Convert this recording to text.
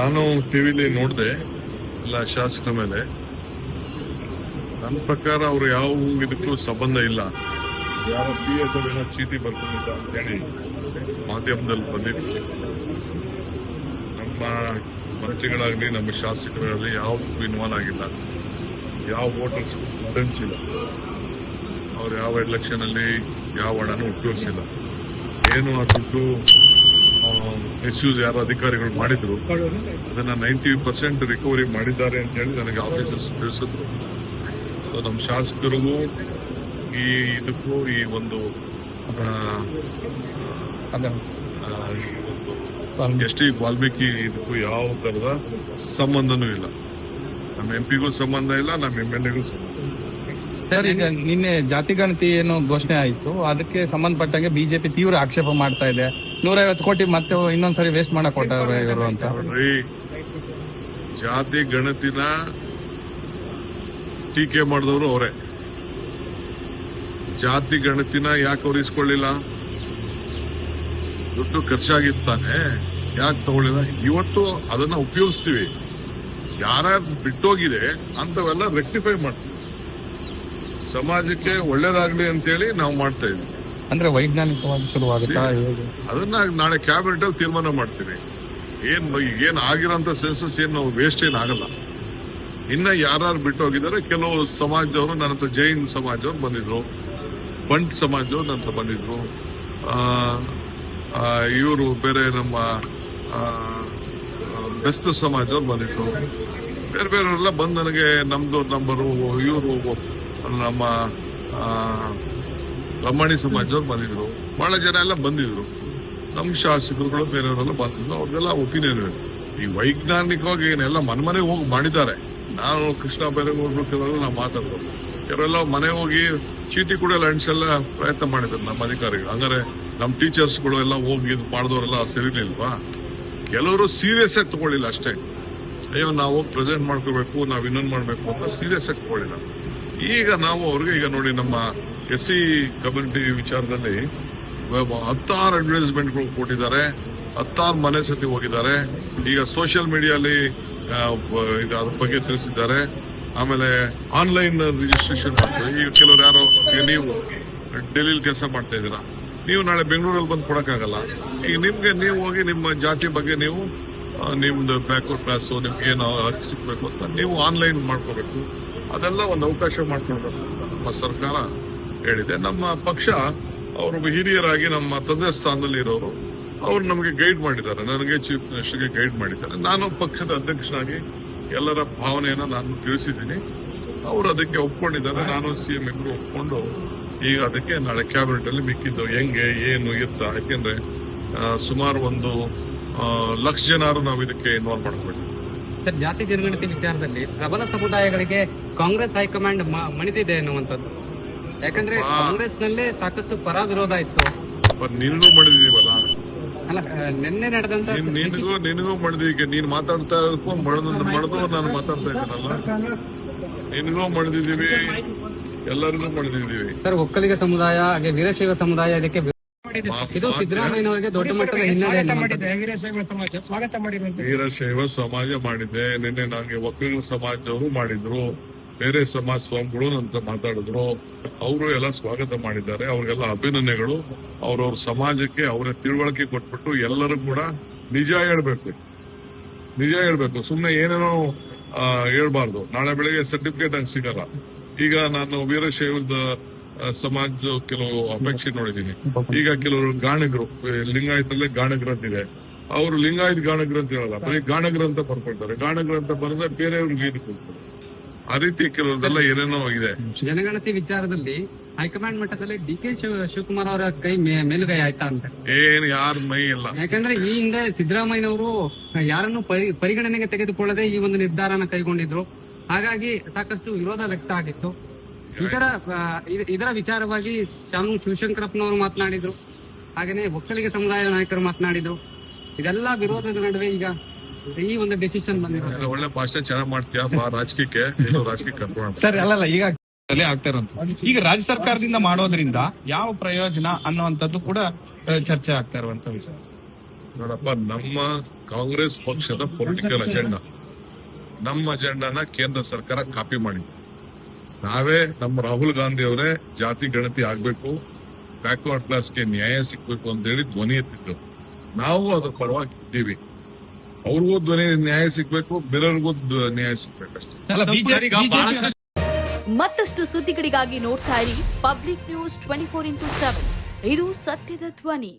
ನಾನು ಟಿವಿಲಿ ನೋಡಿದೆ, ಎಲ್ಲ ಶಾಸಕರ ಮೇಲೆ. ನನ್ನ ಪ್ರಕಾರ ಅವ್ರು ಯಾವ ಇದಕ್ಕೂ ಸಂಬಂಧ ಇಲ್ಲ. ಯಾರ ಪಿ ಅಥವಾ ಏನೋ ಚೀಟಿ ಬರ್ಕೊಂಡಿದ್ದ ಅಂತೇಳಿ ಮಾಧ್ಯಮದಲ್ಲಿ ಬಂದಿದೆ ನಮ್ಮ ಮಂತ್ರಿಗಳಾಗಲಿ, ನಮ್ಮ ಶಾಸಕರಾಗಲಿ ಯಾವ ಇನ್ವಾಲ್ವ್ ಆಗಿಲ್ಲ. ಯಾವ ವೋಟರ್ಸ್ ಇಲ್ಲ. ಅವ್ರು ಯಾವ ಎಲೆಕ್ಷನ್ ಅಲ್ಲಿ ಯಾವ ಹಣನೂ ಉಪಯೋಗಿಸಿಲ್ಲ. ಏನು ಆ ಮಿಸ್ಯೂಸ್ ಯಾರು ಅಧಿಕಾರಿಗಳು ಮಾಡಿದ್ರು. ಅದನ್ನ ನೈಂಟಿ ಪರ್ಸೆಂಟ್ ರಿಕವರಿ ಮಾಡಿದ್ದಾರೆ ಅಂತ ಹೇಳಿ ನನಗೆ ಆಫೀಸರ್ಸ್ ತಿಳಿಸಿದ್ರು. ನಮ್ಮ ಶಾಸಕರಿಗೂ ಈ ಇದಕ್ಕೂ ಈ ಒಂದು ಆ, ಆ, ಈ ಒಂದು ಎಸ್ ಟಿ ವಾಲ್ಮೀಕಿ ಇದಕ್ಕೂ ಯಾವ ತರದ ಸಂಬಂಧನೂ ಇಲ್ಲ. ನಮ್ಮ ಎಂ ಪಿಗೂ ಸಂಬಂಧ ಇಲ್ಲ ನಮ್ಮ ಎಂ ಎಲ್ ಎಗೂ ಸಂಬಂಧ. ಸರ್ ಈಗ ನಿನ್ನೆ ಜಾತಿ ಗಣತಿ ಏನು ಘೋಷಣೆ ಆಯಿತು. ಅದಕ್ಕೆ ಸಂಬಂಧಪಟ್ಟಂಗೆ ಬಿಜೆಪಿ ತೀವ್ರ ಆಕ್ಷೇಪ ಮಾಡ್ತಾ ಇದೆ. ನೂರೈವತ್ತು ಕೋಟಿ ಮತ್ತೆ ಇನ್ನೊಂದ್ಸರಿ ವೇಸ್ಟ್ ಮಾಡಕ್ ಕೊಟ್ಟಾರೆ ಇವರು ಅಂತ. ಜಾತಿ ಗಣತಿನ ಟೀಕೆ ಮಾಡಿದವರು ಅವರೇ. ಜಾತಿ ಗಣತಿನ ಯಾಕೆ ಅವ್ರು ಇಸ್ಕೊಳ್ಳಿಲ್ಲ? ದುಡ್ಡು ಖರ್ಚಾಗಿತ್ತಾನೆ ಯಾಕೆ ತಗೊಳ್ಳಿಲ್ಲ? ಇವತ್ತು ಅದನ್ನ ಉಪಯೋಗಿಸ್ತೀವಿ. ಯಾರ್ಯಾರು ಬಿಟ್ಟೋಗಿದೆ ಅಂತವೆಲ್ಲ ರೆಕ್ಟಿಫೈ ಮಾಡ್ತೀವಿ. ಸಮಾಜಕ್ಕೆ ಒಳ್ಳೇದಾಗ್ಲಿ ಅಂತೇಳಿ ನಾವು ಮಾಡ್ತಾ ಇದ್ವಿ ಅಂದ್ರೆ ವೈಜ್ಞಾನಿಕವಾಗಿ ಶುರುವಾಗುತ್ತಾ ಹೇಗೆ? ಅದನ್ನ ನಾಳೆ ಕ್ಯಾಬಿನೆಟ್ ಅಲ್ಲಿ ತೀರ್ಮಾನ ಮಾಡ್ತೀನಿ ಏನ್ ಏನ್ ಆಗಿರೋಂತ ಸೆನ್ಸಸ್ ಏನು ವೇಸ್ಟ್ ಏನ್ ಆಗಲ್ಲ. ಇನ್ನ ಯಾರು ಬಿಟ್ಟು ಹೋಗಿದ್ದಾರೆ ಕೆಲವು ಸಮಾಜದವರು ನನ್ನ ಹತ್ರ ಜೈನ್ ಸಮಾಜವ್ರು ಬಂದಿದ್ರು. ಪಂಟ್ ಸಮಾಜವ್ರು ನನ್ನ ಹತ್ರ ಬಂದಿದ್ರು. ಇವರು ಬೇರೆ ನಮ್ಮ ಬೆಸ್ತ ಸಮಾಜವ್ರು ಬಂದಿದ್ರು. ಬೇರೆ ಬೇರೆಯವರೆಲ್ಲ ಬಂದು ನನಗೆ ನಮ್ದು ನಂಬರು ಇವರು ನಮ್ಮ ಲಂಬಾಣಿ ಸಮಾಜದವ್ರು ಬಂದಿದ್ರು. ಬಹಳ ಜನ ಎಲ್ಲ ಬಂದಿದ್ರು. ನಮ್ಮ ಶಾಸಕರುಗಳು, ಬೇರೆಯವರೆಲ್ಲ ಬಂದಿದ್ರು. ಅವ್ರಿಗೆಲ್ಲ ಒಪಿನಿಯನ್ ಈ ವೈಜ್ಞಾನಿಕವಾಗಿ ಏನೆಲ್ಲ ಮನೆ ಮನೆಗೆ ಹೋಗಿ ಮಾಡಿದ್ದಾರೆ. ನಾನು ಕೃಷ್ಣ ಬೈರೇಗೌಡರು ಕೆಲವರೆಲ್ಲ ನಾವು ಮಾತಾಡ್ತಾರೆ ಕೆಲವೆಲ್ಲ ಮನೆ ಹೋಗಿ ಚೀಟಿ ಕೂಡ ಎಲ್ಲ ಅಂಟಿಸೆಲ್ಲ ಪ್ರಯತ್ನ ಮಾಡಿದ್ರು ನಮ್ಮ ಅಧಿಕಾರಿಗಳು. ಹಂಗಾರೆ ನಮ್ಮ ಟೀಚರ್ಸ್ಗಳು ಎಲ್ಲ ಹೋಗಿ ಇದು ಮಾಡಿದವರೆಲ್ಲ ಸರಿಲಿಲ್ವಾ ಕೆಲವರು ಸೀರಿಯಸ್ ಆಗಿ ತಗೊಳ್ಳಿಲ್ಲ ಅಷ್ಟೇ. ಅಯ್ಯೋ, ನಾವು ಪ್ರೆಸೆಂಟ್ ಮಾಡ್ಕೋಬೇಕು ನಾವು ಇನ್ನೊಂದು ಮಾಡಬೇಕು ಅಂತ ಸೀರಿಯಸ್ ಆಗಿ ತಗೊಳ್ಳಿಲ್ಲ. ಈಗ ನಾವು ಅವ್ರಿಗೆ ಈಗ ನೋಡಿ ನಮ್ಮ ಎಸ್ ಸಿ ಕಮ್ಯುನಿಟಿ ವಿಚಾರದಲ್ಲಿ ಹತ್ತಾರು ಅಡ್ವರ್ಟೈಸ್ಮೆಂಟ್ಗಳು ಕೊಟ್ಟಿದ್ದಾರೆ, ಹತ್ತಾರು ಮನೆ ಸತಿ ಹೋಗಿದ್ದಾರೆ. ಈಗ ಸೋಷಿಯಲ್ ಮೀಡಿಯಾಲಿ ಇದು ಅದ್ರ ಬಗ್ಗೆ ತಿಳಿಸಿದ್ದಾರೆ. ಆಮೇಲೆ ಆನ್ಲೈನ್ ರಿಜಿಸ್ಟ್ರೇಷನ್ ಮಾಡ್ತಾರೆ. ಈಗ ಕೆಲವರು ಯಾರೋ ನೀವು ಡೆಲ್ಲಿಲಿ ಕೆಲಸ ಮಾಡ್ತಾ ಇದ್ದೀರಾ. ನೀವು ನಾಳೆ ಬೆಂಗಳೂರಲ್ಲಿ ಬಂದು ಕೊಡೋಕ್ಕಾಗಲ್ಲ. ಈಗ ನಿಮ್ಗೆ ನೀವು ಹೋಗಿ ನಿಮ್ಮ ಜಾತಿ ಬಗ್ಗೆ ನೀವು ನಿಮ್ದು ಬ್ಯಾಕ್ವರ್ಡ್ ಕ್ಲಾಸ್ ನಿಮ್ಗೆ ಏನು ಸಿಕ್ಬೇಕು ಅಂತ ನೀವು ಆನ್ಲೈನ್ ಮಾಡ್ಕೋಬೇಕು. ಅದೆಲ್ಲ ಒಂದು ಅವಕಾಶ ಮಾಡ್ಕೊಳ್ಬೇಕು ನಮ್ಮ ಸರ್ಕಾರ ಹೇಳಿದೆ. ನಮ್ಮ ಪಕ್ಷ, ಅವರು ಹಿರಿಯರಾಗಿ ನಮ್ಮ ತಂದೆ ಸ್ಥಾನದಲ್ಲಿ ಇರೋರು, ಅವರು ನಮಗೆ ಗೈಡ್ ಮಾಡಿದ್ದಾರೆ. ನನಗೆ ಚೀಫ್ ಮಿನಿಸ್ಟರ್ಗೆ ಗೈಡ್ ಮಾಡಿದ್ದಾರೆ. ನಾನು ಪಕ್ಷದ ಅಧ್ಯಕ್ಷನಾಗಿ ಎಲ್ಲರ ಭಾವನೆಯನ್ನು ನಾನು ತಿಳಿಸಿದ್ದೀನಿ. ಅವರು ಅದಕ್ಕೆ ಒಪ್ಕೊಂಡಿದ್ದಾರೆ. ನಾನು ಸಿಎಂ ಇಬ್ರು ಒಪ್ಕೊಂಡು ಈಗ ಅದಕ್ಕೆ ನಾಳೆ ಕ್ಯಾಬಿನೆಟ್ ಅಲ್ಲಿ ಮಿಕ್ಕಿದ್ದು. ಹೆಂಗೆ, ಏನು, ಎತ್ತ, ಯಾಕೆಂದ್ರೆ ಸುಮಾರು ಒಂದು ಲಕ್ಷ ಜನರು ನಾವು ಇದಕ್ಕೆ ಇನ್ವಾಲ್ವ್ ಮಾಡ್ಬೇಕು ಸರ್ ಜಾತಿ ಜನಗಣತಿ ವಿಚಾರದಲ್ಲಿ ಪ್ರಬಲ ಸಮುದಾಯಗಳಿಗೆ ಕಾಂಗ್ರೆಸ್ ಹೈಕಮಾಂಡ್ ಮಣಿದಿದೆ ಅನ್ನುವಂಥದ್ದು ಯಾಕಂದ್ರೆ. ಕಾಂಗ್ರೆಸ್ ನಲ್ಲೇ ಸಾಕಷ್ಟು ಪರ ವಿರೋಧ ಇತ್ತು. ನಿನಗೂ ಮಾಡಿದೀವಲ್ಲ ಅಲ್ಲ ನಿನ್ನೆ ನಡೆದಂತ ನೀನ್ ನಿನಗೂ ನಿನಗೂ ಮಾಡಿದ್ವಿ ಈಗ ನೀನ್ ಮಾತಾಡ್ತಾ ಇರೋದಕ್ಕೂ ಮಳೆದು ನಾನು ಮಾತಾಡ್ತಾ ಇದ್ದೀನಲ್ಲ? ನಿನಗೂ ಮಾಡಿದೀವಿ ಎಲ್ಲರಿಗೂ ಮಣಿದಿದ್ದೀವಿ. ಸರ್ ಒಕ್ಕಲಿಗ ಸಮುದಾಯ ಹಾಗೆ ವೀರಶೈವ ಸಮುದಾಯ ಇದಕ್ಕೆ ವಿ- ಇದು ಸಿದ್ದರಾಮಯ್ಯನವರಿಗೆ ದೊಡ್ಡ ಮಟ್ಟದ ಹಿನ್ನಡೆ ಅನ್ನುವಂಥದ್ದು. ವೀರಶೈವ ಸಮಾಜ. ಸ್ವಾಗತ ಮಾಡಿರುವಂತ ವೀರಶೈವ ಸಮಾಜ ಮಾಡಿದೆ ನಿನ್ನೆ ನನಗೆ ವಕೀಲ ಸಮಾಜದವರು ಮಾಡಿದ್ರು. ಬೇರೆ ಸಮಾಜ ಸ್ವಾಮಿಗಳು ನಂತರ ಮಾತಾಡಿದ್ರು. ಅವರು ಎಲ್ಲ ಸ್ವಾಗತ ಮಾಡಿದ್ದಾರೆ. ಅವ್ರಿಗೆಲ್ಲ ಅಭಿನಂದನೆಗಳು. ಅವ್ರವ್ರ ಸಮಾಜಕ್ಕೆ ಅವರ ತಿಳುವಳಿಕೆ ಕೊಟ್ಬಿಟ್ಟು ಎಲ್ಲರೂ ಕೂಡ ನಿಜ ಹೇಳ್ಬೇಕು. ನಿಜ ಹೇಳ್ಬೇಕು. ಸುಮ್ನೆ ಏನೇನೋ ಹೇಳ್ಬಾರ್ದು. ನಾಳೆ ಬೆಳಿಗ್ಗೆ ಸರ್ಟಿಫಿಕೇಟ್ ಹಂಗೆ ಸಿಗಲ್ಲ. ಈಗ ನಾನು ವೀರಶೈವದ ಸಮಾಜ ಕೆಲವು ಅಪೇಕ್ಷೆ ನೋಡಿದ್ದೀನಿ. ಈಗ ಕೆಲವರು ಗಾಣಗರು ಲಿಂಗಾಯತಲ್ಲೇ ಗಾಣಗ್ರ ಅಂತಿದೆ ಅವರು ಲಿಂಗಾಯತ್ ಗಾಣಗ್ರ ಅಂತ ಹೇಳಲ್ಲ ಬರೀ ಗಾಣಗ್ರ ಅಂತ ಬರ್ಕೊಳ್ತಾರೆ ಗಾಣಗ್ರ ಅಂತ ಬರೆದ್ರೆ ಬೇರೆಯವ್ರಿಗೆ ಇದು ಕೊಡ್ತಾರೆ. ಆ ರೀತಿ ಕೆಲವ್ರದೆಲ್ಲ ಏನೇನೋ ಇದೆ. ಜನಗಣತಿ ವಿಚಾರದಲ್ಲಿ ಹೈಕಮಾಂಡ್ ಮಟ್ಟದಲ್ಲಿ ಡಿ ಕೆ ಶಿವಕುಮಾರ್ ಅವರ ಕೈ ಮೇಲುಗೈ ಆಯ್ತಾ ಅಂತ. ಏನ್ ಯಾರ ಮೈ ಇಲ್ಲ. ಯಾಕಂದ್ರೆ ಈ ಹಿಂದೆ ಸಿದ್ದರಾಮಯ್ಯನವರು ಯಾರನ್ನು ಪರಿ- ಪರಿಗಣನೆಗೆ ತೆಗೆದುಕೊಳ್ಳದೆ ಈ ಒಂದು ನಿರ್ಧಾರನ ಕೈಗೊಂಡಿದ್ರು. ಹಾಗಾಗಿ ಸಾಕಷ್ಟು ವಿರೋಧ ವ್ಯಕ್ತ ಆಗಿತ್ತು. ಇದರ ಇದರ ವಿಚಾರವಾಗಿ ಶಾಮು ಶಿವಶಂಕರಪ್ಪನವರು ಮಾತನಾಡಿದ್ರು. ಹಾಗೇನೆ ಒಕ್ಕಲಿಗ ಸಮುದಾಯ ನಾಯಕರು ಮಾತನಾಡಿದ್ರು. ಇದೆಲ್ಲ ವಿರೋಧದ ನಡುವೆ ಈಗ ಈ ಒಂದು ಡಿಸಿಷನ್ ಬಂದಿದೆ ಒಳ್ಳೆ ಭಾಷೆ ಚೆನ್ನಾಗಿ ಮಾಡ್ತೀಯಾ? ರಾಜಕೀಯಕ್ಕೆ ರಾಜಕೀಯ ಸರ್ ಅಲ್ಲಲ್ಲ ಈಗ ಅಲ್ಲೇ ಆಗ್ತಾ ಇರುವಂತ ಈಗ ರಾಜ್ಯ ಸರ್ಕಾರದಿಂದ ಮಾಡೋದ್ರಿಂದ ಯಾವ ಪ್ರಯೋಜನ ಅನ್ನುವಂಥದ್ದು ಕೂಡ ಚರ್ಚೆ ಆಗ್ತಾ ಇರುವಂತ ವಿಚಾರ. ನೋಡಪ್ಪ ನಮ್ಮ ಕಾಂಗ್ರೆಸ್ ಪಕ್ಷದ ಪೊಲಿಟಿಕಲ್ ಅಜೆಂಡಾ ನಮ್ಮ ಅಜೆಂಡಾನ ಕೇಂದ್ರ ಸರ್ಕಾರ ಕಾಪಿ ಮಾಡಿದೆ ನಾವೇ ನಮ್ಮ ರಾಹುಲ್ ಗಾಂಧಿ ಅವರೇ ಜಾತಿ ಗಣತಿ ಆಗ್ಬೇಕು ಬ್ಯಾಕ್ವರ್ಡ್ ಕ್ಲಾಸ್ಗೆ ನ್ಯಾಯ ಸಿಗ್ಬೇಕು ಅಂತ ಹೇಳಿ ಧ್ವನಿ ಎತ್ತಿದ್ರು. ನಾವು ಅದ್ರ ಪರವಾಗಿ ಇದ್ದೀವಿ. ಅವ್ರಿಗೂ ಧ್ವನಿ ನ್ಯಾಯ ಸಿಗ್ಬೇಕು ಬೇರೆಯವ್ರಿಗೂ ನ್ಯಾಯ ನ್ಯಾಯ ಸಿಗ್ಬೇಕಷ್ಟೇ ಮತ್ತಷ್ಟು ಸುದ್ದಿಗಳಿಗಾಗಿ ನೋಡ್ತಾ ಇರಿ public news twenty four into seven. ಇದು ಸತ್ಯದ ಧ್ವನಿ.